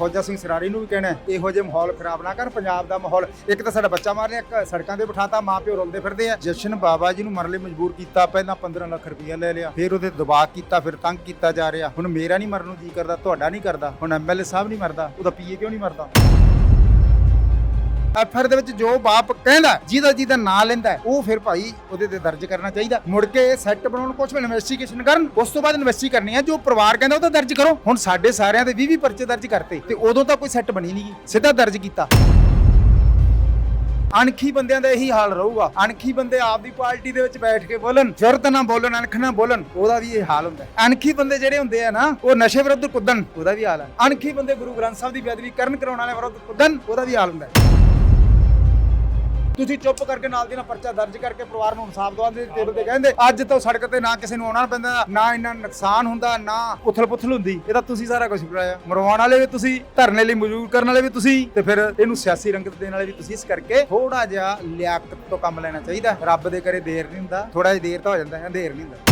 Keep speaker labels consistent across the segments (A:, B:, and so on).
A: ਫੌਜਾ ਸਿੰਘ ਸਰਾਰੀ ਨੂੰ ਵੀ ਕਹਿਣਾ ਇਹੋ ਜਿਹੇ ਮਾਹੌਲ ਖਰਾਬ ਨਾ ਕਰ, ਪੰਜਾਬ ਦਾ ਮਾਹੌਲ। ਇੱਕ ਤਾਂ ਸਾਡਾ ਬੱਚਾ ਮਾਰ ਰਿਹਾ, ਇੱਕ ਸੜਕਾਂ ਤੇ ਬਿਠਾਤਾ ਮਾਂ ਪਿਓ ਰੋਂਦੇ ਫਿਰਦੇ ਆ। ਜਸ਼ਨ ਬਾਬਾ ਜੀ ਨੂੰ ਮਰਨ ਲਈ ਮਜਬੂਰ ਕੀਤਾ, ਪਹਿਲਾਂ 15 ਲੱਖ ਰੁਪਇਆ ਲੈ ਲਿਆ, ਫਿਰ ਉਹਦੇ ਦਬਾਅ ਕੀਤਾ, ਫਿਰ ਤੰਗ ਕੀਤਾ ਜਾ ਰਿਹਾ। ਹੁਣ ਮੇਰਾ ਨਹੀਂ ਮਰਨ ਨੂੰ ਜੀ ਕਰਦਾ, ਤੁਹਾਡਾ ਨਹੀਂ ਕਰਦਾ। ਹੁਣ ਐਮਐਲਏ ਸਾਹਿਬ ਨਹੀਂ ਮਰਦਾ, ਉਹਦਾ ਪੀਏ ਕਿਉਂ ਨਹੀਂ ਮਰਦਾ? ਐਫਆਰ ਦੇ ਵਿੱਚ ਜੋ ਬਾਪ ਕਹਿੰਦਾ, ਜਿਹਦਾ ਜਿਹਦਾ ਨਾਂ ਲੈਂਦਾ ਉਹ ਫਿਰ ਭਾਈ ਉਹਦੇ ਤੇ ਦਰਜ ਕਰਨਾ ਚਾਹੀਦਾ। ਮੁੜ ਕੇ ਸੈੱਟ ਬਣਾਉਣ ਕੁਝ ਵੀ ਇਨਵੈਸਟੀਗੇਸ਼ਨ ਕਰਨ, ਉਸ ਤੋਂ ਬਾਅਦ ਇਨਵੈਸਟੀ ਕਰਨੀ ਹੈ, ਜੋ ਪਰਿਵਾਰ ਕਹਿੰਦਾ ਉਹ ਤਾਂ ਦਰਜ ਕਰੋ। ਹੁਣ ਸਾਡੇ ਸਾਰਿਆਂ ਦੇ 20 20 ਪਰਚੇ ਦਰਜ ਕਰਤੇ ਤੇ ਉਦੋਂ ਤਾਂ ਕੋਈ ਸੈੱਟ ਬਣੀ ਨਹੀਂ ਸਿੱਧਾ ਦਰਜ ਕੀਤਾ। ਅਣਖੀ ਬੰਦਿਆਂ ਦਾ ਇਹੀ ਹਾਲ ਰਹੂਗਾ। ਅਣਖੀ ਬੰਦੇ ਆਪਦੀ ਪਾਰਟੀ ਦੇ ਵਿੱਚ ਬੈਠ ਕੇ ਬੋਲਣ, ਜੁਰਤ ਨਾ ਬੋਲਣ, ਅਣਖ ਨਾ ਬੋਲਣ, ਉਹਦਾ ਵੀ ਇਹ ਹਾਲ ਹੁੰਦਾ ਅਣਖੀ ਬੰਦੇ ਜਿਹੜੇ ਹੁੰਦੇ ਆ ਨਾ, ਉਹ ਨਸ਼ੇ ਵਿਰੁੱਧ ਕੁੱਦਣ, ਉਹਦਾ ਵੀ ਹਾਲ ਹੈ। ਅਣਖੀ ਬੰਦੇ ਗੁਰੂ ਗ੍ਰੰਥ ਸਾਹਿਬ ਦੀ ਬੇਅਦਬੀ ਕਰਨ ਕਰਾਉਣ ਵਾਲੇ ਵਿਰੁੱਧ ਕੁੱਦਣ, ਉਹਦਾ ਵੀ ਹਾਲ ਹੁੰਦਾ ਤੁਸੀਂ ਚੁੱਪ ਕਰਕੇ ਨਾਲ ਦੀ ਨਾਲ ਪਰਚਾ ਦਰਜ ਕਰਕੇ ਪਰਿਵਾਰ ਨੂੰ ਇਨਸਾਫ ਦਵਾਉਂਦੇ ਤੇਰੇ ਤੇ ਕਹਿੰਦੇ, ਅੱਜ ਤੋਂ ਸੜਕ ਤੇ ਨਾ ਕਿਸੇ ਨੂੰ ਆਉਣਾ ਪੈਂਦਾ, ਨਾ ਇੰਨਾ ਨੁਕਸਾਨ ਹੁੰਦਾ, ਨਾ ਉਥਲ ਪੁਥਲ ਹੁੰਦੀ। ਇਹ ਤਾਂ ਤੁਸੀਂ ਸਾਰਾ ਕੁਝ ਕਰਾਇਆ ਮਰਵਾਉਣ ਵਾਲੇ ਵੀ ਤੁਸੀਂ, ਧਰਨੇ ਲਈ ਮੌਜੂਦ ਕਰਨ ਵਾਲੇ ਵੀ ਤੁਸੀਂ, ਤੇ ਫਿਰ ਇਹਨੂੰ ਸਿਆਸੀ ਰੰਗਤ ਦੇਣ ਵਾਲੇ ਵੀ ਤੁਸੀਂ। ਇਸ ਕਰਕੇ ਥੋੜਾ ਜਿਹਾ ਲਿਆਕਤ ਤੋਂ ਕੰਮ ਲੈਣਾ ਚਾਹੀਦਾ। ਰੱਬ ਦੇ ਕਰੇ ਦੇਰ ਨਹੀਂ ਹੁੰਦਾ ਥੋੜਾ ਜਿਹਾ ਦੇਰ ਤਾਂ ਹੋ ਜਾਂਦਾ ਹੈ ਦੇਰ ਨਹੀਂ ਹੁੰਦਾ।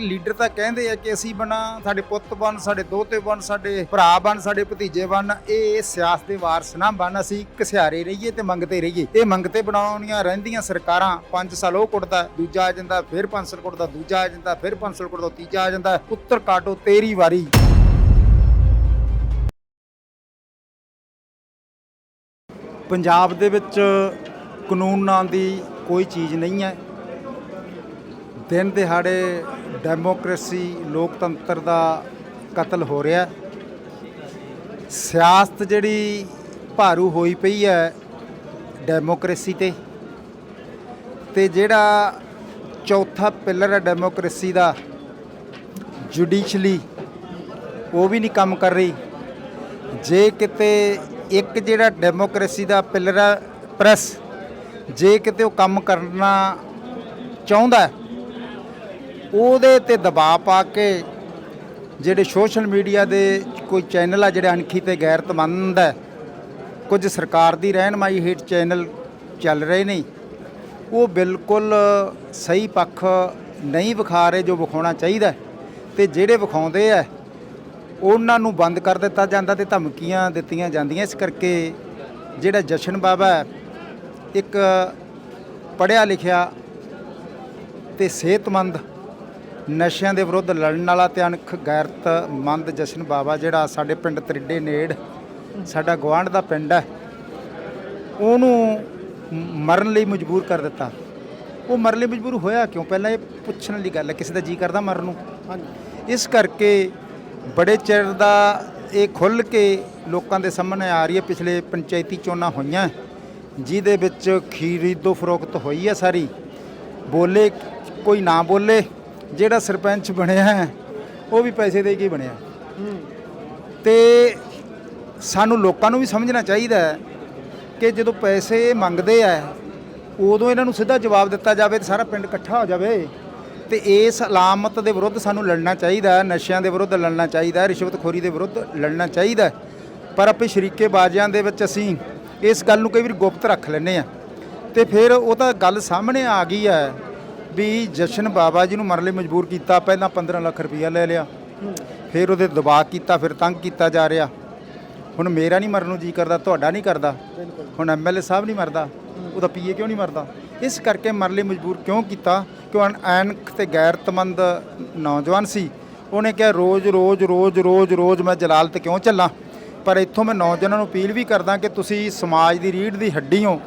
A: ਲੀਡਰ ਤਾਂ ਕਹਿੰਦੇ ਆ ਕਿ ਅਸੀਂ ਬਣਾ, ਸਾਡੇ ਪੁੱਤ ਬਣ, ਸਾਡੇ ਦੋਤੇ ਬਣ, ਸਾਡੇ ਭਰਾ ਬਣ, ਸਾਡੇ ਭਤੀਜੇ ਬਣ, ਇਹ ਸਿਆਸਤ ਦੇ ਵਾਰਸ ਨਾ ਬਣ, ਅਸੀਂ ਘਸਿਆਰੇ ਰਹੀਏ ਤੇ ਮੰਗਤੇ ਰਹੀਏ। ਇਹ ਮੰਗਤੇ ਬਣਾਉਣੀਆਂ ਰਹਿੰਦੀਆਂ ਸਰਕਾਰਾਂ 5 ਸਾਲ ਉਹ ਕੁੱਟਦਾ, ਦੂਜਾ ਆ ਜਾਂਦਾ, ਫਿਰ 5 ਸਾਲ ਕੁੱਟਦਾ, ਦੂਜਾ ਆ ਜਾਂਦਾ, ਫਿਰ 5 ਸਾਲ ਕੁੱਟਦਾ, ਤੀਜਾ ਆ ਜਾਂਦਾ ਉੱਤਰ ਕਾਟੋ ਤੇਰੀ ਵਾਰੀ। ਪੰਜਾਬ ਦੇ ਵਿੱਚ ਕਾਨੂੰਨ ਨਾਂ ਦੀ ਕੋਈ ਚੀਜ਼ ਨਹੀਂ ਹੈ। ਦਿਨ ਦਿਹਾੜੇ ਡੈਮੋਕ੍ਰੇਸੀ ਲੋਕਤੰਤਰ ਦਾ ਕਤਲ ਹੋ ਰਿਹਾ ਸਿਆਸਤ ਜਿਹੜੀ ਭਾਰੂ ਹੋਈ ਪਈ ਹੈ ਡੈਮੋਕ੍ਰੇਸੀ ਤੇ। ਤੇ ਜਿਹੜਾ ਚੌਥਾ ਪਿਲਰ ਹੈ ਡੈਮੋਕ੍ਰੇਸੀ ਦਾ ਜੁਡੀਸ਼ਲੀ ਉਹ ਵੀ ਨਹੀਂ ਕੰਮ ਕਰ ਰਹੀ। ਜੇ ਕਿਤੇ ਇੱਕ ਜਿਹੜਾ ਡੈਮੋਕ੍ਰੇਸੀ ਦਾ ਪਿਲਰ ਹੈ ਪ੍ਰੈਸ ਜੇ ਕਿਤੇ ਉਹ ਕੰਮ ਕਰਨਾ ਚਾਹੁੰਦਾ ਹੈ, ਉਹਦੇ ਤੇ ਦਬਾਅ ਪਾ ਕੇ ਜਿਹੜੇ ਸੋਸ਼ਲ ਮੀਡੀਆ ਦੇ ਕੋਈ ਚੈਨਲ ਆ ਜਿਹੜੇ ਅਣਖੀ ਤੇ ਗੈਰਤਮੰਦ ਹੈ, ਕੁਝ ਸਰਕਾਰ ਦੀ ਰਹਿਨਮਾਈ ਹੇਠ ਚੈਨਲ ਚੱਲ ਰਹੇ ਨੇ, ਉਹ ਬਿਲਕੁਲ ਸਹੀ ਪੱਖ ਨਹੀਂ ਵਿਖਾ ਰਹੇ ਜੋ ਵਿਖਾਉਣਾ ਚਾਹੀਦਾ ਹੈ। ਤੇ ਜਿਹੜੇ ਵਿਖਾਉਂਦੇ ਆ, ਉਹਨਾਂ ਨੂੰ ਬੰਦ ਕਰ ਦਿੱਤਾ ਜਾਂਦਾ ਤੇ ਧਮਕੀਆਂ ਦਿੱਤੀਆਂ ਜਾਂਦੀਆਂ ਇਸ ਕਰਕੇ ਜਿਹੜਾ ਜਸ਼ਨ ਬਾਬਾ ਇੱਕ ਪੜ੍ਹਿਆ ਲਿਖਿਆ ਤੇ ਸਿਹਤਮੰਦ ਨਸ਼ਿਆਂ ਦੇ ਵਿਰੁੱਧ ਲੜਨ ਵਾਲਾ ਤੇ ਅਣਖ ਗੈਰਤਮੰਦ ਜਸ਼ਨ ਬਾਬਾ ਜਿਹੜਾ ਸਾਡੇ ਪਿੰਡ ਤਰਿੱਡੇ ਨੇੜ ਸਾਡਾ ਗਵਾਂਢ ਦਾ ਪਿੰਡ ਹੈ ਉਹਨੂੰ ਮਰਨ ਲਈ ਮਜਬੂਰ ਕਰ ਦਿੱਤਾ। ਉਹ ਮਰਨ ਲਈ ਮਜਬੂਰ ਹੋਇਆ ਕਿਉਂ? ਪਹਿਲਾਂ ਇਹ ਪੁੱਛਣ ਵਾਲੀ ਗੱਲ ਹੈ ਕਿਸੇ ਦਾ ਜੀ ਕਰਦਾ ਮਰਨ ਨੂੰ? ਇਸ ਕਰਕੇ ਬੜੇ ਚਿਰ ਦਾ ਇਹ ਖੁੱਲ ਕੇ ਲੋਕਾਂ ਦੇ ਸਾਹਮਣੇ ਆ ਰਹੀ ਹੈ ਪਿਛਲੇ ਪੰਚਾਇਤੀ ਚੋਣਾਂ ਹੋਈਆਂ ਜਿਹਦੇ ਵਿੱਚ ਖਰੀਦੋ ਫਰੋਖਤ ਹੋਈ ਹੈ ਸਾਰੀ। ਬੋਲੇ ਕੋਈ ਨਾ ਬੋਲੇ ਜਿਹੜਾ ਸਰਪੰਚ ਬਣਿਆ ਹੈ, ਉਹ ਵੀ ਪੈਸੇ ਦੇ ਕੇ ਹੀ ਬਣਿਆ। ਤੇ ਸਾਨੂੰ ਲੋਕਾਂ ਨੂੰ ਵੀ ਸਮਝਣਾ ਚਾਹੀਦਾ ਹੈ ਕਿ ਜਦੋਂ ਪੈਸੇ ਮੰਗਦੇ ਆ ਉਦੋਂ ਇਹਨਾਂ ਨੂੰ ਸਿੱਧਾ ਜਵਾਬ ਦਿੱਤਾ ਜਾਵੇ ਤੇ ਸਾਰਾ ਪਿੰਡ ਇਕੱਠਾ ਹੋ ਜਾਵੇ। ਤੇ ਇਸ ਅਲਾਮਤ ਦੇ ਵਿਰੁੱਧ ਸਾਨੂੰ ਲੜਨਾ ਚਾਹੀਦਾ ਨਸ਼ਿਆਂ ਦੇ ਵਿਰੁੱਧ ਲੜਨਾ ਚਾਹੀਦਾ ਰਿਸ਼ਵਤਖੋਰੀ ਦੇ ਵਿਰੁੱਧ ਲੜਨਾ ਚਾਹੀਦਾ ਪਰ ਆਪੇ ਸ਼ਰੀਕੇ ਬਾਜ਼ੀਆਂ ਦੇ ਵਿੱਚ ਅਸੀਂ ਇਸ ਗੱਲ ਨੂੰ ਕਈ ਵਾਰ ਗੁਪਤ ਰੱਖ ਲੈਂਦੇ ਆ ਤੇ ਫਿਰ ਉਹ ਤਾਂ ਗੱਲ ਸਾਹਮਣੇ ਆ ਗਈ ਹੈ ਵੀ ਜਸ਼ਨ ਬਾਬਾ ਜੀ ਨੂੰ ਮਰਨ ਲਈ ਮਜਬੂਰ ਕੀਤਾ, ਪਹਿਲਾਂ 15 ਲੱਖ ਰੁਪਇਆ ਲੈ ਲਿਆ। ਫਿਰ ਉਹਦੇ ਦਬਾਅ ਕੀਤਾ, ਫਿਰ ਤੰਗ ਕੀਤਾ ਜਾ ਰਿਹਾ। ਹੁਣ ਮੇਰਾ ਨਹੀਂ ਮਰਨ ਨੂੰ ਜੀ ਕਰਦਾ, ਤੁਹਾਡਾ ਨਹੀਂ ਕਰਦਾ। ਹੁਣ ਐਮਐਲਏ ਸਾਹਿਬ ਨਹੀਂ ਮਰਦਾ, ਉਹਦਾ ਪੀਏ ਕਿਉਂ ਨਹੀਂ ਮਰਦਾ? ਇਸ ਕਰਕੇ ਮਰਨ ਲਈ ਮਜਬੂਰ ਕਿਉਂ ਕੀਤਾ? ਕਿਉਂ ਐਨਕ ਤੇ ਗੈਰਤਮੰਦ ਨੌਜਵਾਨ ਸੀ? ਉਹਨੇ ਕਿਹਾ, ਰੋਜ਼ ਰੋਜ਼ ਰੋਜ਼ ਰੋਜ਼ ਰੋਜ਼ ਮੈਂ ਜਲਾਲਤ ਕਿਉਂ ਚੱਲਾਂ ਪਰ ਇੱਥੋਂ ਮੈਂ ਨੌਜਵਾਨਾਂ ਨੂੰ ਅਪੀਲ ਵੀ ਕਰਦਾ ਕਿ ਤੁਸੀਂ ਸਮਾਜ ਦੀ ਰੀੜ੍ਹ ਦੀ ਹੱਡੀ ਹੋ।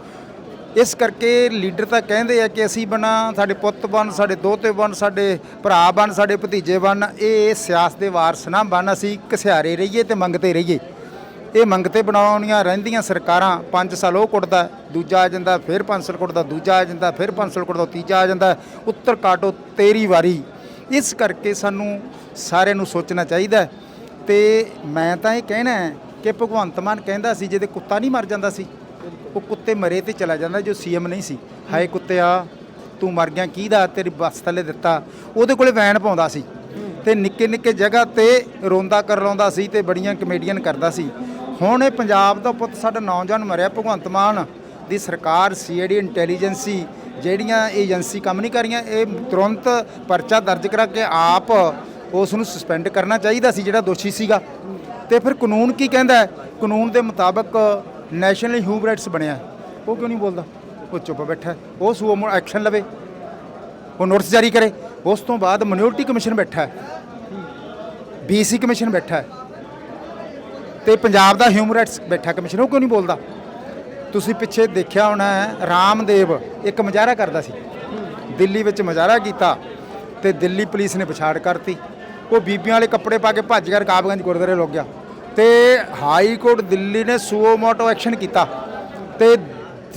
A: ਇਸ ਕਰਕੇ ਲੀਡਰ ਤਾਂ ਕਹਿੰਦੇ ਆ ਕਿ ਅਸੀਂ ਬਣਾ, ਸਾਡੇ ਪੁੱਤ ਬਣ, ਸਾਡੇ ਦੋਤੇ ਬਣ, ਸਾਡੇ ਭਰਾ ਬਣ, ਸਾਡੇ ਭਤੀਜੇ ਬਣ, ਇਹ ਸਿਆਸਤ ਦੇ ਵਾਰਸ ਨਾ ਬਣ, ਅਸੀਂ ਘਸਿਆਰੇ ਰਹੀਏ ਤੇ ਮੰਗਤੇ ਰਹੀਏ। ਇਹ ਮੰਗਤੇ ਬਣਾਉਣੀਆਂ ਰਹਿੰਦੀਆਂ ਸਰਕਾਰਾਂ 5 ਸਾਲ ਉਹ ਕੁੱਟਦਾ, ਦੂਜਾ ਆ ਜਾਂਦਾ, ਫਿਰ 5 ਸਾਲ ਕੁੱਟਦਾ, ਦੂਜਾ ਆ ਜਾਂਦਾ, ਫਿਰ 5 ਸਾਲ ਕੁੱਟਦਾ, ਤੀਜਾ ਆ ਜਾਂਦਾ, ਉੱਤਰ ਕਾਟੋ ਤੇਰੀ ਵਾਰੀ। ਇਸ ਕਰਕੇ ਸਾਨੂੰ ਸਾਰਿਆਂ ਨੂੰ ਸੋਚਣਾ ਚਾਹੀਦਾ ਹੈ। ਤੇ ਮੈਂ ਤਾਂ ਇਹ ਕਹਿਣਾ ਕਿ ਭਗਵੰਤ ਮਾਨ ਕਹਿੰਦਾ ਸੀ, ਜਿਹਦੇ ਕੁੱਤਾ ਨਹੀਂ ਮਰ ਜਾਂਦਾ ਸੀ। ਉਹ ਕੁੱਤੇ ਮਰੇ ਤੇ ਚਲਾ ਜਾਂਦਾ, ਜੋ ਸੀਐਮ ਨਹੀਂ ਸੀ। ਹਾਏ ਕੁੱਤਿਆ, ਤੂੰ ਮਰ ਗਿਆ ਕਿਹਦਾ ਤੇਰੀ ਬੱਸ ਥੱਲੇ ਦਿੱਤਾ? ਉਹਦੇ ਕੋਲੇ ਵੈਨ ਪਾਉਂਦਾ ਸੀ। ਤੇ ਨਿੱਕੇ ਨਿੱਕੇ ਜਗ੍ਹਾ ਤੇ ਰੋਂਦਾ ਕਰਲਾਉਂਦਾ ਸੀ ਤੇ ਬੜੀਆਂ ਕਮੇਡੀਅਨ ਕਰਦਾ ਸੀ। ਹੁਣ ਇਹ ਪੰਜਾਬ ਦਾ ਪੁੱਤ ਸਾਡਾ ਨੌਜਵਾਨ ਮਰਿਆ। ਭਗਵੰਤ ਮਾਨ ਦੀ ਸਰਕਾਰ ਸੀਆਈਡੀ ਇੰਟੈਲੀਜੈਂਸੀ ਜਿਹੜੀਆਂ ਏਜੰਸੀ ਕੰਮ ਨਹੀਂ ਕਰ ਰਹੀਆਂ, ਇਹ ਤੁਰੰਤ ਪਰਚਾ ਦਰਜ ਕਰਾ ਕੇ ਆਪ ਉਸ ਨੂੰ ਸਸਪੈਂਡ ਕਰਨਾ ਚਾਹੀਦਾ ਸੀ ਜਿਹੜਾ ਦੋਸ਼ੀ ਸੀਗਾ। ਤੇ ਫਿਰ ਕਾਨੂੰਨ ਕੀ ਕਹਿੰਦਾ ਕਾਨੂੰਨ ਦੇ ਮੁਤਾਬਕ ਨੈਸ਼ਨਲ ਹਿਊਮਨ ਰਾਈਟਸ ਬਣਿਆ ਉਹ ਕਿਉਂ ਨਹੀਂ ਬੋਲਦਾ? ਉਹ ਚੁੱਪ ਬੈਠਾ ਹੈ। ਉਹ ਸੂ ਐਕਸ਼ਨ ਲਵੇ। ਉਹ ਨੋਟਿਸ ਜਾਰੀ ਕਰੇ। ਉਸ ਤੋਂ ਬਾਅਦ ਮਿਨੋਰਟੀ ਕਮਿਸ਼ਨ ਬੈਠਾ ਹੈ। ਬੀਸੀ ਕਮਿਸ਼ਨ ਬੈਠਾ ਹੈ। ਤੇ ਪੰਜਾਬ ਦਾ ਹਿਊਮਨ ਰਾਈਟਸ ਬੈਠਾ ਕਮਿਸ਼ਨ ਉਹ ਕਿਉਂ ਨਹੀਂ ਬੋਲਦਾ? ਤੁਸੀਂ ਪਿੱਛੇ ਦੇਖਿਆ ਹੋਣਾ ਹੈ, ਰਾਮਦੇਵ ਇੱਕ ਮੁਜ਼ਾਹਰਾ ਕਰਦਾ ਸੀ। ਦਿੱਲੀ ਵਿੱਚ ਮੁਜ਼ਾਹਰਾ ਕੀਤਾ ਤੇ ਦਿੱਲੀ ਪੁਲਿਸ ਨੇ ਪਛਾੜ ਕਰਤੀ। ਉਹ ਬੀਬੀਆਂ ਵਾਲੇ ਕੱਪੜੇ ਪਾ ਕੇ ਭੱਜ ਗਿਆ ਰਕਾਬਗੰਜ ਗੁਰਦੁਆਰੇ ਲੁੱਕ ਗਿਆ। ਤੇ ਹਾਈ ਕੋਰਟ ਦਿੱਲੀ ਨੇ ਸੂਓ ਮੋਟੋ ਐਕਸ਼ਨ ਕੀਤਾ ਤੇ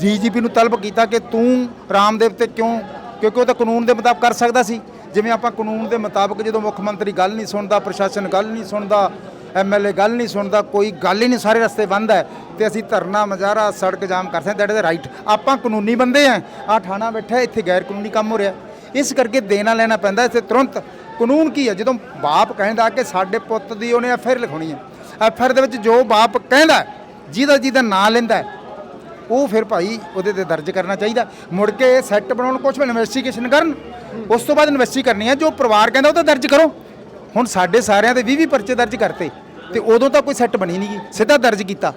A: ਡੀਜੀਪੀ ਨੂੰ ਤਲਬ ਕੀਤਾ ਕਿ ਤੂੰ ਰਾਮਦੇਵ ਤੇ ਕਿਉਂ, ਕਿਉਂਕਿ ਉਹ ਤਾਂ ਕਾਨੂੰਨ ਦੇ ਮੁਤਾਬਕ ਕਰ ਸਕਦਾ ਸੀ। ਜਿਵੇਂ ਆਪਾਂ ਕਾਨੂੰਨ ਦੇ ਮੁਤਾਬਕ ਜਦੋਂ ਮੁੱਖ ਮੰਤਰੀ ਗੱਲ ਨਹੀਂ ਸੁਣਦਾ, ਪ੍ਰਸ਼ਾਸਨ ਗੱਲ ਨਹੀਂ ਸੁਣਦਾ ਐਮਐਲਏ ਗੱਲ ਨਹੀਂ ਸੁਣਦਾ, ਕੋਈ ਗੱਲ ਹੀ ਨਹੀਂ ਸਾਰੇ ਰਸਤੇ ਬੰਦ ਹੈ ਤੇ ਅਸੀਂ ਧਰਨਾ, ਮਜ਼ਾਰਾ, ਸੜਕ ਜਾਮ ਕਰ ਸਕਦੇ ਦੈਟ ਇਜ਼ ਰਾਈਟ ਆਪਾਂ ਕਾਨੂੰਨੀ ਬੰਦੇ ਆ ਆ ਥਾਣਾ ਬੈਠਾ, ਇੱਥੇ ਗੈਰ ਕਾਨੂੰਨੀ ਕੰਮ ਹੋ ਰਿਹਾ। ਇਸ ਕਰਕੇ ਦੇਣਾ ਲੈਣਾ ਪੈਂਦਾ, ਇੱਥੇ ਤੁਰੰਤ ਕਾਨੂੰਨ ਕੀ ਹੈ? ਜਦੋਂ ਬਾਪ ਕਹਿੰਦਾ ਕਿ ਸਾਡੇ ਪੁੱਤ ਦੀ ਉਹਨੇ ਐਫਆਈਆਰ ਲਿਖਾਉਣੀ ਹੈ ਐਫਆਈਆਰ ਦੇ ਵਿੱਚ ਜੋ ਬਾਪ ਕਹਿੰਦਾ, ਜਿਹਦਾ ਜਿਹਦਾ ਨਾਂ ਲੈਂਦਾ, ਉਹ ਫਿਰ ਭਾਈ ਉਹਦੇ ਤੇ ਦਰਜ ਕਰਨਾ ਚਾਹੀਦਾ। ਮੁੜ ਕੇ ਸੈੱਟ ਬਣਾਉਣ ਕੁਝ ਵੀ ਇਨਵੈਸਟੀਗੇਸ਼ਨ ਕਰਨ, ਉਸ ਤੋਂ ਬਾਅਦ ਇਨਵੈਸਟੀ ਕਰਨੀ ਹੈ ਜੋ ਪਰਿਵਾਰ ਕਹਿੰਦਾ ਉਹ ਤਾਂ ਦਰਜ ਕਰੋ। ਹੁਣ ਸਾਡੇ ਸਾਰਿਆਂ ਦੇ 20 20 ਪਰਚੇ ਦਰਜ ਕਰਤੇ, ਤੇ ਉਦੋਂ ਤਾਂ ਕੋਈ ਸੈੱਟ ਬਣੀ ਨਹੀਂ ਗੀ ਸਿੱਧਾ ਦਰਜ ਕੀਤਾ।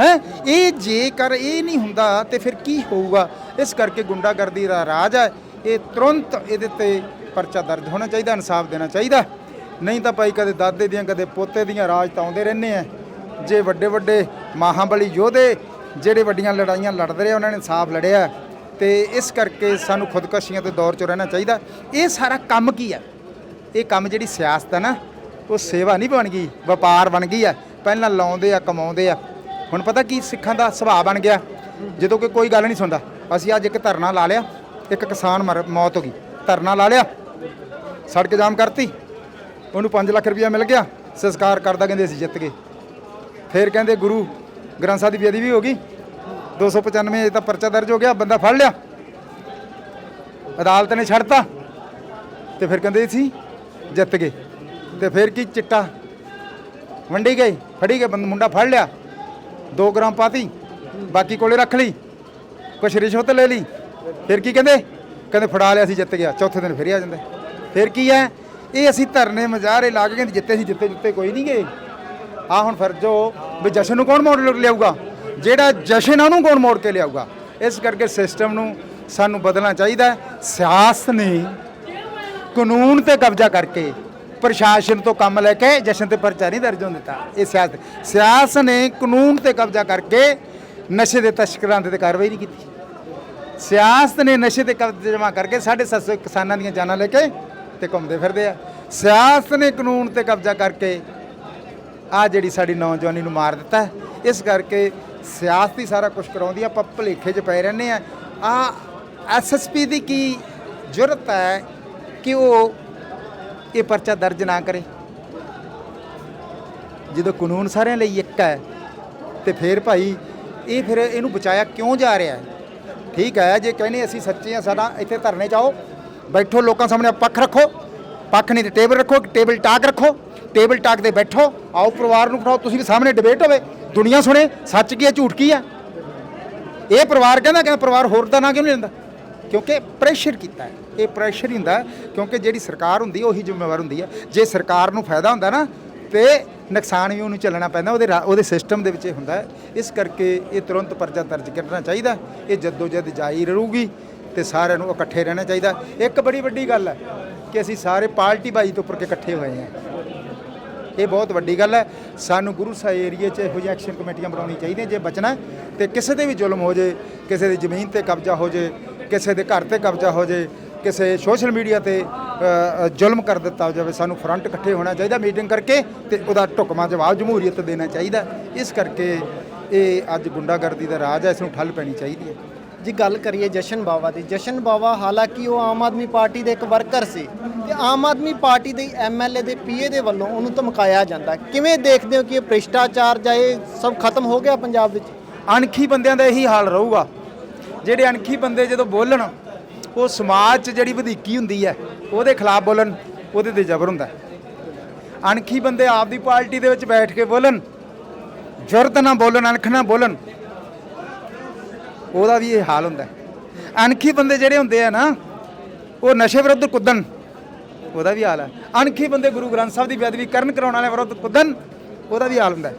A: ਹੈ? ਇਹ ਜੇਕਰ ਇਹ ਨਹੀਂ ਹੁੰਦਾ, ਤੇ ਫਿਰ ਕੀ ਹੋਊਗਾ? ਇਸ ਕਰਕੇ ਗੁੰਡਾਗਰਦੀ ਦਾ ਰਾਜ ਹੈ ਇਹ ਤੁਰੰਤ ਇਹਦੇ ਤੇ ਪਰਚਾ ਦਰਜ ਹੋਣਾ ਚਾਹੀਦਾ, ਇਨਸਾਫ ਦੇਣਾ ਚਾਹੀਦਾ। ਨਹੀਂ ਤਾਂ ਭਾਈ ਕਦੇ ਦਾਦੇ ਦੀਆਂ, ਕਦੇ ਪੋਤੇ ਦੀਆਂ ਰਾਜ ਤਾਂ ਆਉਂਦੇ ਰਹਿੰਦੇ ਆ। ਜੇ ਵੱਡੇ ਵੱਡੇ ਮਹਾਬਲੀ ਯੋਧੇ ਜਿਹੜੇ ਵੱਡੀਆਂ ਲੜਾਈਆਂ ਲੜਦੇ ਰਹੇ, ਉਹਨਾਂ ਨੇ ਇਨਸਾਫ ਲੜਿਆ। ਤੇ ਇਸ ਕਰਕੇ ਸਾਨੂੰ ਖੁਦਕਸ਼ੀਆਂ ਦੇ ਦੌਰ 'ਚ ਰਹਿਣਾ ਚਾਹੀਦਾ। ਇਹ ਸਾਰਾ ਕੰਮ ਕੀ ਹੈ ਇਹ ਕੰਮ ਜਿਹੜੀ ਸਿਆਸਤ ਹੈ ਨਾ, ਉਹ ਸੇਵਾ ਨਹੀਂ ਬਣ ਗਈ, ਵਪਾਰ ਬਣ ਗਈ ਹੈ ਪਹਿਲਾਂ ਲਾਉਂਦੇ ਆ, ਕਮਾਉਂਦੇ ਆ। ਹੁਣ ਪਤਾ ਕੀ ਸਿੱਖਾਂ ਦਾ ਸੁਭਾਅ ਬਣ ਗਿਆ। ਜਦੋਂ ਕਿ ਕੋਈ ਗੱਲ ਨਹੀਂ ਸੁਣਦਾ। ਅਸੀਂ ਅੱਜ ਇੱਕ ਧਰਨਾ ਲਾ ਲਿਆ, ਇੱਕ ਕਿਸਾਨ ਮਰ, ਮੌਤ ਹੋ ਗਈ। ਧਰਨਾ ਲਾ ਲਿਆ। ਸੜਕ ਜਾਮ ਕਰਤੀ। ਉਹਨੂੰ 5 ਲੱਖ ਰੁਪਇਆ ਮਿਲ ਗਿਆ, ਸੰਸਕਾਰ ਕਰਦਾ ਕਹਿੰਦੇ ਅਸੀਂ ਜਿੱਤ ਗਏ। ਫਿਰ ਕਹਿੰਦੇ ਗੁਰੂ ਗ੍ਰੰਥ ਸਾਹਿਬ ਦੀ ਬੇਅਦਬੀ ਵੀ ਹੋ ਗਈ। 295 ਇਹ ਤਾਂ ਪਰਚਾ ਦਰਜ ਹੋ ਗਿਆ, ਬੰਦਾ ਫੜ ਲਿਆ। ਅਦਾਲਤ ਨੇ ਛੱਡਤਾ ਤੇ। ਫਿਰ ਕਹਿੰਦੇ ਸੀ, ਜਿੱਤ ਗਏ। ਤੇ ਫਿਰ ਕੀ ਚਿੱਟਾ? ਵੰਡੀ ਗਏ, ਫੜੀ ਗਏ, ਬੰਦ ਮੁੰਡਾ ਫੜ ਲਿਆ। 2 ਗ੍ਰਾਮ ਪਾਤੀ, ਬਾਕੀ ਕੋਲੇ ਰੱਖ ਲਈ। ਕੁਛ ਰਿਸ਼ਵਤ ਲੈ ਲਈ। ਫਿਰ ਕੀ ਕਹਿੰਦੇ? ਕਹਿੰਦੇ ਫੜਾ ਲਿਆ ਸੀ, ਜਿੱਤ ਗਿਆ। ਚੌਥੇ ਦਿਨ ਫਿਰ ਆ ਜਾਂਦੇ। ਫਿਰ ਕੀ ਹੈ? ਇਹ ਅਸੀਂ ਧਰਨੇ ਮਜ਼ਾਰੇ ਲਾ ਕੇ ਕਹਿੰਦੇ ਜਿੱਤੇ ਸੀ ਜਿੱਤੇ ਜਿੱਤੇ ਕੋਈ ਨਹੀਂ ਗਏ। ਆ ਹੁਣ ਫਿਰ ਜੋ ਵੀ ਜਸ਼ਨ ਨੂੰ ਕੌਣ ਮੋੜ ਲਿਆਊਗਾ? ਜਿਹੜਾ ਜਸ਼ਨ ਆ ਉਹਨੂੰ ਕੌਣ ਮੋੜ ਕੇ ਲਿਆਊਗਾ? ਇਸ ਕਰਕੇ ਸਿਸਟਮ ਨੂੰ ਸਾਨੂੰ ਬਦਲਣਾ ਚਾਹੀਦਾ ਸਿਆਸਤ ਨੇ ਕਾਨੂੰਨ ਤੇ ਕਬਜ਼ਾ ਕਰਕੇ ਪ੍ਰਸ਼ਾਸਨ ਤੋਂ ਕੰਮ ਲੈ ਕੇ ਜਸ਼ਨ ਤੇ ਪਰਚਾ ਨਹੀਂ ਦਰਜ ਹੋਣ ਦਿੱਤਾ। ਇਹ ਸਿਆਸਤ ਸਿਆਸਤ ਨੇ ਕਾਨੂੰਨ ਤੇ ਕਬਜ਼ਾ ਕਰਕੇ ਨਸ਼ੇ ਦੇ ਤਸਕਰਾਂ ਦੇ ਤੇ ਕਾਰਵਾਈ ਨਹੀਂ ਕੀਤੀ। ਸਿਆਸਤ ਨੇ ਨਸ਼ੇ ਤੇ ਕਬਜ਼ਾ ਜਮਾ ਕਰਕੇ 750 ਕਿਸਾਨਾਂ ਦੀਆਂ ਜਾਨਾਂ ਲੈ ਕੇ ਤੇ ਘੁੰਮਦੇ ਫਿਰਦੇ ਆ। ਸਿਆਸਤ ਨੇ ਕਾਨੂੰਨ ਤੇ ਕਬਜ਼ਾ ਕਰਕੇ ਆ ਜਿਹੜੀ ਸਾਡੀ ਨੌਜਵਾਨੀ ਨੂੰ ਮਾਰ ਦਿੱਤਾ ਇਸ ਕਰਕੇ ਸਿਆਸਤ ਹੀ ਸਾਰਾ ਕੁਝ ਕਰਾਉਂਦੀ ਆ, ਆਪਾਂ ਭੁਲੇਖੇ 'ਚ ਪਏ ਰਹਿੰਦੇ ਆ। ਆ ਐਸਐਸਪੀ ਦੀ ਕੀ ਜ਼ਰੂਰਤ ਹੈ ਕਿ ਉਹ ਇਹ ਪਰਚਾ ਦਰਜ ਨਾ ਕਰੇ? ਜਦੋਂ ਕਾਨੂੰਨ ਸਾਰਿਆਂ ਲਈ ਇੱਕ ਹੈ, ਤੇ ਫਿਰ ਭਾਈ ਇਹ ਫਿਰ ਇਹਨੂੰ ਬਚਾਇਆ ਕਿਉਂ ਜਾ ਰਿਹਾ ਠੀਕ ਹੈ, ਜੇ ਕਹਿੰਦੇ ਅਸੀਂ ਸੱਚੇ ਆ, ਸਾਡਾ ਇੱਥੇ ਧਰਨੇ 'ਚ ਆਓ। ਬੈਠੋ ਲੋਕਾਂ ਸਾਹਮਣੇ ਪੱਖ ਰੱਖੋ। ਪੱਖ ਨਹੀਂ ਤੇ ਟੇਬਲ ਰੱਖੋ, ਟੇਬਲ ਟਾਕ ਰੱਖੋ। ਟੇਬਲ ਟਾਕ ਤੇ ਬੈਠੋ। ਆਓ ਪਰਿਵਾਰ ਨੂੰ ਬਿਠਾਓ, ਤੁਸੀਂ ਵੀ ਸਾਹਮਣੇ ਡਿਬੇਟ ਹੋਵੇ। ਦੁਨੀਆ ਸੁਣੇ, ਸੱਚ ਕੀ ਹੈ, ਝੂਠ ਕੀ ਹੈ? ਇਹ ਪਰਿਵਾਰ ਕਹਿੰਦਾ ਕਹਿੰਦਾ ਪਰਿਵਾਰ ਹੋਰ ਦਾ ਨਾਂ ਕਿਉਂ ਨਹੀਂ ਲੈਂਦਾ? ਕਿਉਂਕਿ ਪ੍ਰੈਸ਼ਰ ਕੀਤਾ ਹੈ। ਇਹ ਪ੍ਰੈਸ਼ਰ ਹੀ ਹੁੰਦਾ ਕਿਉਂਕਿ ਜਿਹੜੀ ਸਰਕਾਰ ਹੁੰਦੀ, ਉਹੀ ਜ਼ਿੰਮੇਵਾਰ ਹੁੰਦੀ ਹੈ। ਜੇ ਸਰਕਾਰ ਨੂੰ ਫਾਇਦਾ ਹੁੰਦਾ ਨਾ, ਤੇ ਨੁਕਸਾਨ ਵੀ ਉਹਨੂੰ ਚੱਲਣਾ ਪੈਂਦਾ, ਉਹਦੇ ਰਾ- ਉਹਦੇ ਸਿਸਟਮ ਦੇ ਵਿੱਚ ਇਹ ਹੁੰਦਾ ਹੈ। ਇਸ ਕਰਕੇ ਇਹ ਤੁਰੰਤ ਪਰਚਾ ਦਰਜ ਕਰਨਾ ਚਾਹੀਦਾ ਇਹ ਜੱਦੋ ਜਦ ਜਾਰੀ ਰਹੂਗੀ। ਤੇ ਸਾਰਿਆਂ ਨੂੰ ਇਕੱਠੇ ਰਹਿਣਾ ਚਾਹੀਦਾ। ਇੱਕ ਬੜੀ ਵੱਡੀ ਗੱਲ ਹੈ ਕਿ ਅਸੀਂ ਸਾਰੇ ਪਾਰਟੀ ਬਾਜੀ ਤੋਂ ਉੱਪਰ ਕੇ ਇਕੱਠੇ ਹੋਏ ਹਾਂ। ਇਹ ਬਹੁਤ ਵੱਡੀ ਗੱਲ ਹੈ। ਸਾਨੂੰ ਗੁਰੂ ਸਾਹਿਬ ਏਰੀਏ 'ਚ ਇਹੋ ਜਿਹੀ ਐਕਸ਼ਨ ਕਮੇਟੀਆਂ ਬਣਾਉਣੀਆਂ ਚਾਹੀਦੀਆਂ, ਜੇ ਬਚਣਾ ਹੈ ਤੇ ਕਿਸੇ ਤੇ ਵੀ ਜ਼ੁਲਮ ਹੋ ਜੇ, ਕਿਸੇ ਦੀ ਜ਼ਮੀਨ ਤੇ ਕਬਜ਼ਾ ਹੋ ਜੇ, ਕਿਸੇ ਦੇ ਘਰ ਤੇ ਕਬਜ਼ਾ ਹੋ ਜੇ, ਕਿਸੇ ਸੋਸ਼ਲ ਮੀਡੀਆ ਤੇ ਜ਼ੁਲਮ ਕਰ ਦਿੱਤਾ ਜਾਵੇ, ਸਾਨੂੰ ਫਰੰਟ ਇਕੱਠੇ ਹੋਣਾ ਚਾਹੀਦਾ ਮੀਟਿੰਗ ਕਰਕੇ ਤੇ ਉਹਦਾ ਢੁਕਵਾਂ ਜਵਾਬ ਜਮਹੂਰੀਅਤ ਦੇਣਾ ਚਾਹੀਦਾ। ਇਸ ਕਰਕੇ ਇਹ ਅੱਜ ਗੁੰਡਾਗਰਦੀ ਦਾ ਰਾਜ ਹੈ, ਇਸ ਨੂੰ ਠੱਲ ਪੈਣੀ ਚਾਹੀਦੀ ਹੈ।
B: ਜੀ ਗੱਲ ਕਰੀਏ ਜਸ਼ਨ ਬਾਵਾ ਦੀ। ਜਸ਼ਨ ਬਾਵਾ ਹਾਲਾਂਕਿ ਉਹ ਆਮ ਆਦਮੀ ਪਾਰਟੀ ਦੇ ਇੱਕ ਵਰਕਰ ਸੀ ਤੇ ਆਮ ਆਦਮੀ ਪਾਰਟੀ ਦੇ ਐਮਐਲਏ ਦੇ ਪੀਏ ਦੇ ਵੱਲੋਂ ਉਹਨੂੰ ਧਮਕਾਇਆ ਜਾਂਦਾ ਕਿਵੇਂ ਦੇਖਦੇ ਹੋ ਕਿ ਇਹ ਭ੍ਰਿਸ਼ਟਾਚਾਰ ਜਾਂ ਇਹ ਸਭ ਖਤਮ ਹੋ ਗਿਆ ਪੰਜਾਬ ਵਿੱਚ?
A: ਅਣਖੀ ਬੰਦਿਆਂ ਦਾ ਇਹੀ ਹਾਲ ਰਹੂਗਾ। ਜਿਹੜੇ ਅਣਖੀ ਬੰਦੇ ਜਦੋਂ ਬੋਲਣ, ਉਹ ਸਮਾਜ 'ਚ ਜਿਹੜੀ ਵਧੀਕੀ ਹੁੰਦੀ ਹੈ, ਉਹਦੇ ਖਿਲਾਫ ਬੋਲਣ, ਉਹਦੇ ਤੇ ਜ਼ਬਰ ਹੁੰਦਾ ਅਣਖੀ ਬੰਦੇ ਆਪਦੀ ਪਾਰਟੀ ਦੇ ਵਿੱਚ ਬੈਠ ਕੇ ਬੋਲਣ, ਜੁਰਤ ਨਾ ਬੋਲਣ, ਅਣਖ ਨਾ ਬੋਲਣ ਉਹਦਾ ਵੀ ਇਹ ਹਾਲ ਹੁੰਦਾ ਅਣਖੀ ਬੰਦੇ ਜਿਹੜੇ ਹੁੰਦੇ ਆ ਨਾ, ਉਹ ਨਸ਼ੇ ਵਿਰੁੱਧ ਕੁੱਦਣ, ਉਹਦਾ ਵੀ ਹਾਲ ਹੈ। ਅਣਖੀ ਬੰਦੇ ਗੁਰੂ ਗ੍ਰੰਥ ਸਾਹਿਬ ਦੀ ਬੇਅਦਬੀ ਕਰਨ ਕਰਾਉਣ ਵਾਲੇ ਵਿਰੁੱਧ ਕੁੱਦਣ, ਉਹਦਾ ਵੀ ਹਾਲ ਹੁੰਦਾ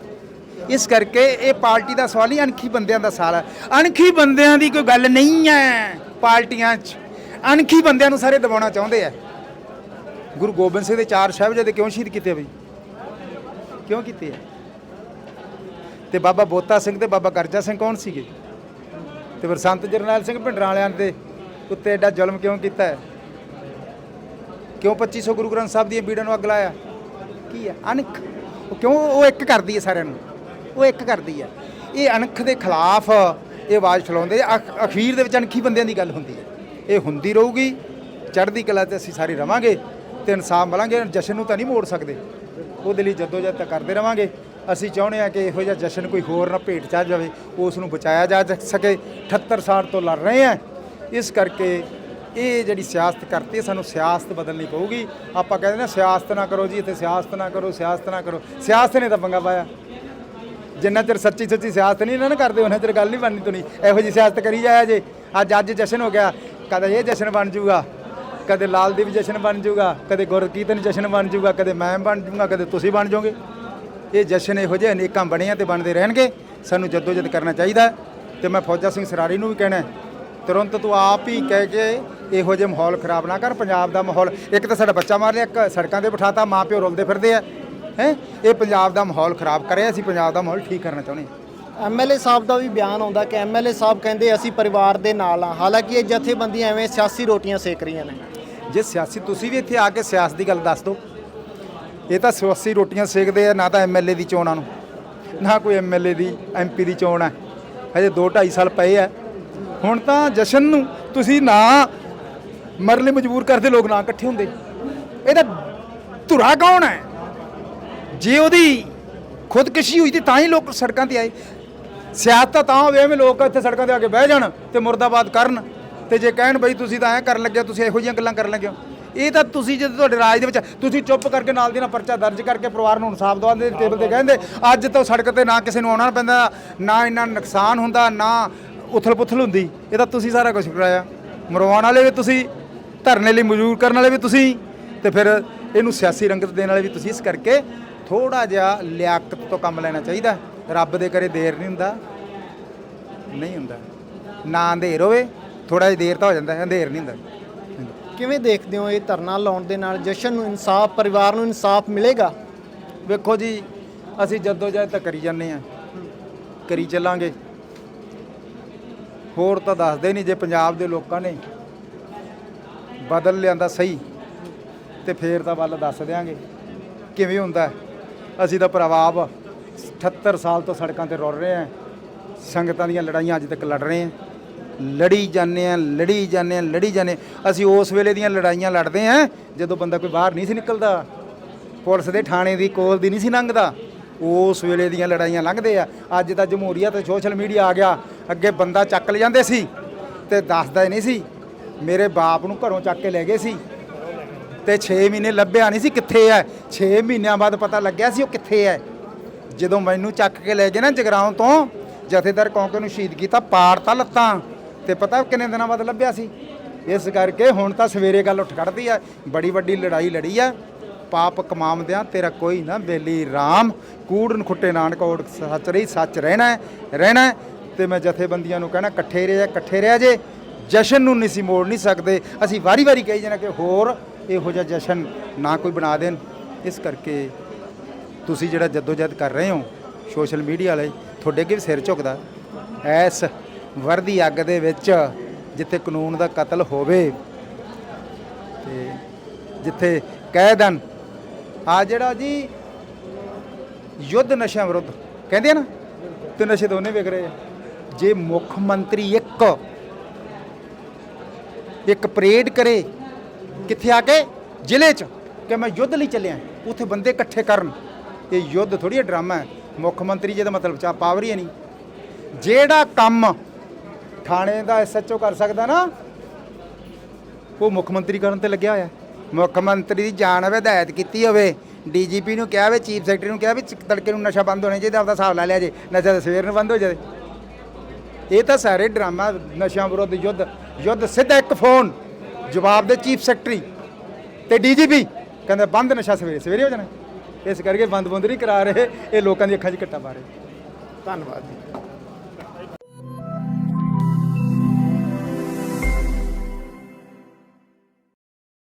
A: ਇਸ ਕਰਕੇ ਇਹ ਪਾਰਟੀ ਦਾ ਸਵਾਲ ਹੀ ਅਣਖੀ ਬੰਦਿਆਂ ਦਾ ਸਾਲ ਹੈ। ਅਣਖੀ ਬੰਦਿਆਂ ਦੀ ਕੋਈ ਗੱਲ ਨਹੀਂ ਹੈ ਪਾਰਟੀਆਂ 'ਚ। ਅਣਖੀ ਬੰਦਿਆਂ ਨੂੰ ਸਾਰੇ ਦਬਾਉਣਾ ਚਾਹੁੰਦੇ ਆ। ਗੁਰੂ ਗੋਬਿੰਦ ਸਿੰਘ ਦੇ ਚਾਰ ਸਾਹਿਬਜ਼ਾਦੇ ਕਿਉਂ ਸ਼ਹੀਦ ਕੀਤੇ ਬਈ? ਕਿਉਂ ਕੀਤੇ ਆ? ਤੇ ਬਾਬਾ ਬੋਤਾ ਸਿੰਘ ਤੇ ਬਾਬਾ ਕਰਜਾ ਸਿੰਘ ਕੌਣ ਸੀਗੇ? ਤੇ ਫਿਰ ਸੰਤ ਜਰਨੈਲ ਸਿੰਘ ਭਿੰਡਰਾਂ ਵਾਲਿਆਂ ਦੇ ਉੱਤੇ ਐਡਾ ਜ਼ੁਲਮ ਕਿਉਂ ਕੀਤਾ ਹੈ? ਕਿਉਂ 2500 ਗੁਰੂ ਗ੍ਰੰਥ ਸਾਹਿਬ ਦੀਆਂ ਬੀੜਾਂ ਨੂੰ ਅੱਗ ਲਾਇਆ? ਕੀ ਹੈ? ਅਣਖ। ਉਹ ਕਿਉਂ ਉਹ ਇੱਕ ਕਰਦੀ ਹੈ ਸਾਰਿਆਂ ਨੂੰ? ਉਹ ਇੱਕ ਕਰਦੀ ਹੈ। ਇਹ ਅਣਖ ਦੇ ਖਿਲਾਫ ਇਹ ਆਵਾਜ਼ ਚਲਾਉਂਦੇ ਅਖ- ਅਖੀਰ ਦੇ ਵਿੱਚ ਅਣਖੀ ਬੰਦਿਆਂ ਦੀ ਗੱਲ ਹੁੰਦੀ ਹੈ। ਇਹ ਹੁੰਦੀ ਰਹੂਗੀ। ਚੜ੍ਹਦੀ ਕਲਾ ਤੇ ਅਸੀਂ ਸਾਰੇ ਰਵਾਂਗੇ ਤੇ ਇਨਸਾਫ ਮਿਲਾਂਗੇ। ਜਸ਼ਨ ਨੂੰ ਤਾਂ ਨਹੀਂ ਮੋੜ ਸਕਦੇ। ਉਹਦੇ ਲਈ ਜਦੋਜਹਿਦ ਤਾਂ ਕਰਦੇ ਰਵਾਂਗੇ। ਅਸੀਂ ਚਾਹੁੰਦੇ ਆ ਕਿ ਇਹੋ ਜਿਹਾ ਜਸ਼ਨ ਕੋਈ ਹੋਰ ਨਾ ਭੇਟ ਚੜ ਜਾਵੇ, ਉਸ ਨੂੰ ਬਚਾਇਆ ਜਾ ਸਕੇ। 78 ਸਾਲ ਤੋਂ ਲੜ ਰਹੇ ਆ ਇਸ ਕਰਕੇ ਇਹ ਜਿਹੜੀ ਸਿਆਸਤ ਕਰਤੀ, ਸਾਨੂੰ ਸਿਆਸਤ ਬਦਲਣੀ ਪਊਗੀ। ਆਪਾਂ ਕਹਿੰਦੇ ਨਾ ਸਿਆਸਤ ਨਾ ਕਰੋ ਜੀ, ਇੱਥੇ ਸਿਆਸਤ ਨਾ ਕਰੋ, ਸਿਆਸਤ ਨਾ ਕਰੋ। ਸਿਆਸਤ ਨੇ ਤਾਂ ਪੰਗਾ ਪਾਇਆ। ਜਿੰਨਾ ਚਿਰ ਸੱਚੀ ਸੱਚੀ ਸਿਆਸਤ ਨਹੀਂ ਇਹਨਾਂ ਨੇ ਕਰਦੇ, ਉਹਨਾਂ ਚਿਰ ਗੱਲ ਨਹੀਂ ਬਣਨੀ ਤੁਣੀ ਇਹੋ ਜੀ ਸਿਆਸਤ ਕਰੀ ਜਾਇਆ ਜੇ। ਅੱਜ ਅੱਜ ਜਸ਼ਨ ਹੋ ਗਿਆ। ਕਦੇ ਇਹ ਜਸ਼ਨ ਬਣ ਜਾਊਗਾ ਕਦੇ ਲਾਲ ਲਾਲਦੀਪ ਜਸ਼ਨ ਬਣ ਜਾਊਗਾ ਕਦੇ ਗੁਰਕੀਰਤਨ ਜਸ਼ਨ ਬਣ ਜਾਊਗਾ ਕਦੇ ਮੈਂ ਬਣ ਜਾਊਗਾ ਕਦੇ ਤੁਸੀਂ ਬਣ ਜਾਓਗੇ ਇਹ ਜਸ਼ਨ ਇਹੋ ਜਿਹੇ ਅਨੇਕਾਂ ਬਣੇ ਆ ਤੇ ਬਣਦੇ ਰਹਿਣਗੇ। ਸਾਨੂੰ ਜਦੋਜਦ ਕਰਨਾ ਚਾਹੀਦਾ। ਤੇ ਮੈਂ ਫੌਜਾ ਸਿੰਘ ਸਰਾਰੀ ਨੂੰ ਵੀ ਕਹਿਣਾ ਤੁਰੰਤ ਤੂੰ ਆਪ ਹੀ ਕਹਿ ਕੇ ਇਹੋ ਜਿਹੇ ਮਾਹੌਲ ਖਰਾਬ ਨਾ ਕਰ ਪੰਜਾਬ ਦਾ ਮਾਹੌਲ। ਇੱਕ ਤਾਂ ਸਾਡਾ ਬੱਚਾ ਮਾਰ ਲਿਆ ਇੱਕ ਸੜਕਾਂ ਤੇ ਬਿਠਾਤਾ ਮਾਂ ਪਿਓ ਰੁਲਦੇ ਫਿਰਦੇ ਆ। ਹੈ? ਇਹ ਪੰਜਾਬ ਦਾ ਮਾਹੌਲ ਖਰਾਬ ਕਰਿਆ ਅਸੀਂ ਪੰਜਾਬ ਦਾ ਮਾਹੌਲ ਠੀਕ ਕਰਨਾ ਚਾਹੁੰਦੇ ਹਾਂ।
B: ਐਮਐਲਏ ਸਾਹਿਬ ਦਾ ਵੀ ਬਿਆਨ ਆਉਂਦਾ ਕਿ ਐਮਐਲਏ ਸਾਹਿਬ ਕਹਿੰਦੇ ਅਸੀਂ ਪਰਿਵਾਰ ਦੇ ਨਾਲ ਆ ਹਾਲਾਂਕਿ ਇਹ ਜਥੇਬੰਦੀਆਂ ਐਵੇਂ ਸਿਆਸੀ ਰੋਟੀਆਂ ਸੇਕ ਰਹੀਆਂ ਨੇ।
A: ਜੇ ਸਿਆਸੀ ਤੁਸੀਂ ਵੀ ਇੱਥੇ ਆ ਕੇ ਸਿਆਸਤ ਦੀ ਗੱਲ ਦੱਸ ਦਿਓ। ਇਹ ਤਾਂ ਸਵਾਸੀ ਰੋਟੀਆਂ ਸੇਕਦੇ ਆ ਨਾ ਤਾਂ ਐਮਐਲਏ ਦੀ ਚੋਣਾਂ ਨੂੰ। ਨਾ ਕੋਈ ਐਮਐਲਏ ਦੀ ਐਮਪੀ ਦੀ ਚੋਣ ਹੈ। ਹਜੇ 2 2.5 ਸਾਲ ਪਏ ਆ। ਹੁਣ ਤਾਂ ਜਸ਼ਨ ਨੂੰ ਤੁਸੀਂ ਨਾ ਮਰਨ ਲਈ ਮਜਬੂਰ ਕਰਦੇ ਲੋਕ ਨਾ ਇਕੱਠੇ ਹੁੰਦੇ। ਇਹਦਾ ਧੁਰਾ ਕੌਣ ਹੈ? ਜੇ ਉਹਦੀ ਖੁਦਕੁਸ਼ੀ ਹੋਈ ਤੇ ਤਾਂ ਹੀ ਲੋਕ ਸੜਕਾਂ ਤੇ ਆਏ। ਸਿਆਸਤ ਤਾਂ ਹੋਵੇ ਐਵੇਂ ਲੋਕ ਇੱਥੇ ਸੜਕਾਂ ਤੇ ਆ ਕੇ ਬਹਿ ਜਾਣ ਤੇ ਮੁਰਦਾਬਾਦ ਕਰਨ। ਤੇ ਜੇ ਕਹਿਣ ਬਈ ਤੁਸੀਂ ਤਾਂ ਐਂ ਕਰਨ ਲੱਗੇ ਹੋ, ਤੁਸੀਂ ਇਹੋ ਜਿਹੀਆਂ ਗੱਲਾਂ ਕਰਨ ਲੱਗੇ ਹੋ। ਇਹ ਤਾਂ ਤੁਸੀਂ ਜਦੋਂ ਤੁਹਾਡੇ ਰਾਜ ਦੇ ਵਿੱਚ ਤੁਸੀਂ ਚੁੱਪ ਕਰਕੇ ਨਾਲ ਦੀ ਨਾਲ ਪਰਚਾ ਦਰਜ ਕਰਕੇ ਪਰਿਵਾਰ ਨੂੰ ਇਨਸਾਫ ਦਵਾਉਂਦੇ ਟੇਬਲ ਤੇ ਕਹਿੰਦੇ, ਅੱਜ ਤੋਂ ਸੜਕ ਤੇ ਨਾ ਕਿਸੇ ਨੂੰ ਆਉਣਾ ਪੈਂਦਾ, ਨਾ ਇੰਨਾ ਨੁਕਸਾਨ ਹੁੰਦਾ, ਨਾ ਉਥਲ ਪੁਥਲ ਹੁੰਦੀ। ਇਹ ਤਾਂ ਤੁਸੀਂ ਸਾਰਾ ਕੁਝ ਕਰਾਇਆ ਮਰਵਾਉਣ ਵਾਲੇ ਵੀ ਤੁਸੀਂ, ਧਰਨੇ ਲਈ ਮਜ਼ਦੂਰ ਕਰਨ ਵਾਲੇ ਵੀ ਤੁਸੀਂ, ਤੇ ਫਿਰ ਇਹਨੂੰ ਸਿਆਸੀ ਰੰਗਤ ਦੇਣ ਵਾਲੇ ਵੀ ਤੁਸੀਂ। ਇਸ ਕਰਕੇ ਥੋੜਾ ਜਿਹਾ ਲਿਆਕਤ ਤੋਂ ਕੰਮ ਲੈਣਾ ਚਾਹੀਦਾ। ਰੱਬ ਦੇ ਕਰੇ ਦੇਰ ਨਹੀਂ ਹੁੰਦਾ। ਨਹੀਂ ਹੁੰਦਾ। ਨਾ ਅੰਧੇਰ ਹੋਵੇ ਥੋੜਾ ਜਿਹਾ ਦੇਰ ਤਾਂ ਹੋ ਜਾਂਦਾ, ਅੰਧੇਰ ਨਹੀਂ ਹੁੰਦਾ।
B: ਕਿਵੇਂ ਦੇਖਦੇ ਹੋ ਇਹ ਧਰਨਾ ਲਾਉਣ ਦੇ ਨਾਲ ਜਸ਼ਨ ਨੂੰ ਇਨਸਾਫ, ਪਰਿਵਾਰ ਨੂੰ ਇਨਸਾਫ ਮਿਲੇਗਾ?
A: ਵੇਖੋ ਜੀ, ਅਸੀਂ ਜਦੋਂ ਜਦ ਤਾਂ ਕਰੀ ਜਾਂਦੇ ਆ ਕਰੀ ਚੱਲਾਂਗੇ। ਹੋਰ ਤਾਂ ਦੱਸਦੇ ਨਹੀਂ ਜੇ ਪੰਜਾਬ ਦੇ ਲੋਕਾਂ ਨੇ ਬਦਲ ਲਿਆਂਦਾ ਸਹੀ, ਤੇ ਫੇਰ ਤਾਂ ਵੱਲ ਦੱਸ ਦਿਆਂਗੇ ਕਿਵੇਂ ਹੁੰਦਾ। ਅਸੀਂ ਤਾਂ ਪ੍ਰਭਾਵ 78 ਸਾਲ ਤੋਂ ਸੜਕਾਂ ਤੇ ਰੁਲ ਰਹੇ ਆ ਸੰਗਤਾਂ ਦੀਆਂ ਲੜਾਈਆਂ ਅੱਜ ਤੱਕ ਲੜ ਰਹੇ ਆ ਲੜੀ ਜਾਂਦੇ ਆ, ਲੜੀ ਜਾਂਦੇ ਆ, ਲੜੀ ਜਾਂਦੇ ਹਾਂ। ਅਸੀਂ ਉਸ ਵੇਲੇ ਦੀਆਂ ਲੜਾਈਆਂ ਲੜਦੇ ਆ, ਜਦੋਂ ਬੰਦਾ ਕੋਈ ਬਾਹਰ ਨਹੀਂ ਸੀ ਨਿਕਲਦਾ। ਪੁਲਿਸ ਦੇ ਥਾਣੇ ਦੀ ਕੋਲ ਦੀ ਨਹੀਂ ਸੀ ਲੰਘਦਾ। ਉਸ ਵੇਲੇ ਦੀਆਂ ਲੜਾਈਆਂ ਲੰਘਦੇ ਆ। ਅੱਜ ਤਾਂ ਜਮਹੂਰੀਅਤ ਤੇ ਸੋਸ਼ਲ ਮੀਡੀਆ ਆ ਗਿਆ। ਅੱਗੇ ਬੰਦਾ ਚੱਕ ਲੈ ਜਾਂਦੇ ਸੀ ਤੇ ਦੱਸਦਾ ਹੀ ਨਹੀਂ ਸੀ। ਮੇਰੇ ਬਾਪ ਨੂੰ ਘਰੋਂ ਚੱਕ ਕੇ ਲੈ ਗਏ ਸੀ। ਤੇ 6 ਮਹੀਨੇ ਲੱਭਿਆ ਨਹੀਂ ਸੀ ਕਿੱਥੇ ਹੈ 6 ਮਹੀਨਿਆਂ ਬਾਅਦ ਪਤਾ ਲੱਗਿਆ ਸੀ ਉਹ ਕਿੱਥੇ ਹੈ ਜਦੋਂ ਮੈਨੂੰ ਚੱਕ ਕੇ ਲੈ ਗਏ ਨਾ ਜਗਰਾਉਂ ਤੋਂ, ਜਥੇਦਾਰ ਕੌਂਕੇ ਨੂੰ ਸ਼ਹੀਦ ਕੀਤਾ ਪਾੜ ਤਾਂ ਲੱਤਾਂ। ਤੇ ਪਤਾ ਕਿੰਨੇ ਦਿਨਾਂ ਬਾਅਦ ਲੱਭਿਆ ਸੀ? ਇਸ ਕਰਕੇ ਹੁਣ ਤਾਂ ਸਵੇਰੇ ਗੱਲ ਉੱਠ ਖੜਦੀ ਆ ਬੜੀ ਵੱਡੀ ਲੜਾਈ ਲੜੀ ਆ। ਪਾਪ ਕਮਾਮਦਿਆਂ ਤੇਰਾ ਕੋਈ ਨਾ ਬੇਲੀ RAM ਕੂੜਨ ਖੁੱਟੇ ਨਾਨਕ ਨਾਨਕੋੜ ਸੱਚ ਰਹੀ ਸੱਚ ਰਹਿਣਾ ਹੈ, ਰਹਿਣਾ ਹੈ। ਤੇ ਮੈਂ ਜਥੇਬੰਦੀਆਂ ਨੂੰ ਕਹਿਣਾ ਇਕੱਠੇ ਰਹਿ ਇਕੱਠੇ ਰਹਿ ਜੇ। ਜਸ਼ਨ ਨੂੰ ਨਹੀਂ ਸੀ ਮੋੜ ਨਹੀਂ ਸਕਦੇ। ਅਸੀਂ ਵਾਰੀ-ਵਾਰੀ ਕਹੀ ਜਾਣਾ ਕਿ ਹੋਰ ਇਹੋ ਜਿਹਾ ਜਸ਼ਨ ਨਾ ਕੋਈ ਬਣਾ ਦੇਣ। ਇਸ ਕਰਕੇ ਤੁਸੀਂ ਜਿਹੜਾ ਜਦੋਜਹਿਦ ਕਰ ਰਹੇ ਹੋ ਸੋਸ਼ਲ ਮੀਡੀਆ ਵਾਲੇ ਤੁਹਾਡੇ ਅੱਗੇ ਵੀ ਸਿਰ ਝੁਕਦਾ। ਐਸ ਵਰਦੀ ਅੱਗ ਦੇ ਵਿੱਚ ਜਿੱਥੇ ਕਾਨੂੰਨ ਦਾ ਕਤਲ ਹੋਵੇ ਤੇ ਜਿੱਥੇ ਕਹਿ ਦੇਣ ਆ ਜਿਹੜਾ ਜੀ ਯੁੱਧ ਨਸ਼ਿਆਂ ਵਿਰੁੱਧ, ਕਹਿੰਦੇ ਆ ਨਾ, ਤੇ ਨਸ਼ੇ ਦੋਨੇ ਵਿਕ ਰਹੇ ਆ। ਜੇ ਮੁੱਖ ਮੰਤਰੀ ਇੱਕ ਇੱਕ ਪਰੇਡ ਕਰੇ ਕਿੱਥੇ ਆ ਕੇ? ਜ਼ਿਲ੍ਹੇ 'ਚ, ਕਿ ਮੈਂ ਯੁੱਧ ਲਈ ਚੱਲਿਆ। ਉੱਥੇ ਬੰਦੇ ਇਕੱਠੇ ਕਰਨ। ਇਹ ਯੁੱਧ ਥੋੜੀ ਡਰਾਮਾ ਹੈ। ਮੁੱਖ ਮੰਤਰੀ ਜੀ ਦਾ ਮਤਲਬ ਚਾ ਪਾਵਰ ਹੀ ਹੈ ਨਹੀਂ। ਜਿਹੜਾ ਕੰਮ ਥਾਣੇ ਦਾ ਐਸਐਚਓ ਕਰ ਸਕਦਾ ਨਾ? ਉਹ ਮੁੱਖ ਮੰਤਰੀ ਕਰਨ ਤੇ ਲੱਗਿਆ ਹੋਇਆ। ਮੁੱਖ ਮੰਤਰੀ ਦੀ ਜਾਨ ਹੋਵੇ ਹਦਾਇਤ ਕੀਤੀ ਹੋਵੇ। ਡੀਜੀਪੀ ਨੂੰ ਕਿਹਾ ਵੇ ਚੀਫ ਸੈਕਟਰੀ ਨੂੰ ਕਿਹਾ ਵੀ ਤੜਕੇ ਨੂੰ ਨਸ਼ਾ ਬੰਦ ਹੋਣਾ ਚਾਹੀਦਾ ਆਪਦਾ ਹਿਸਾਬ ਲਾ ਲਿਆ ਜੇ। ਨਸ਼ਾ ਤਾਂ ਸਵੇਰ ਨੂੰ ਬੰਦ ਹੋ ਜਾਵੇ। ਇਹ ਤਾਂ ਸਾਰੇ ਡਰਾਮਾ ਨਸ਼ਿਆਂ ਵਿਰੁੱਧ ਯੁੱਧ ਯੁੱਧ ਸਿੱਧਾ ਇੱਕ ਫੋਨ ਜਵਾਬ ਦੇ ਚੀਫ ਸੈਕਟਰੀ ਤੇ ਡੀਜੀਪੀ ਕਹਿੰਦੇ ਬੰਦ ਨਸ਼ਾ ਸਵੇਰੇ ਸਵੇਰੇ ਹੋ ਜਾਣਾ। ਇਸ ਕਰਕੇ ਬੰਦ ਬੰਦ ਨਹੀਂ ਕਰਾ ਰਹੇ ਇਹ ਲੋਕਾਂ ਦੀ ਅੱਖਾਂ 'ਚ ਘੱਟਾ ਪਾ ਰਹੇ।
B: ਧੰਨਵਾਦ ਜੀ।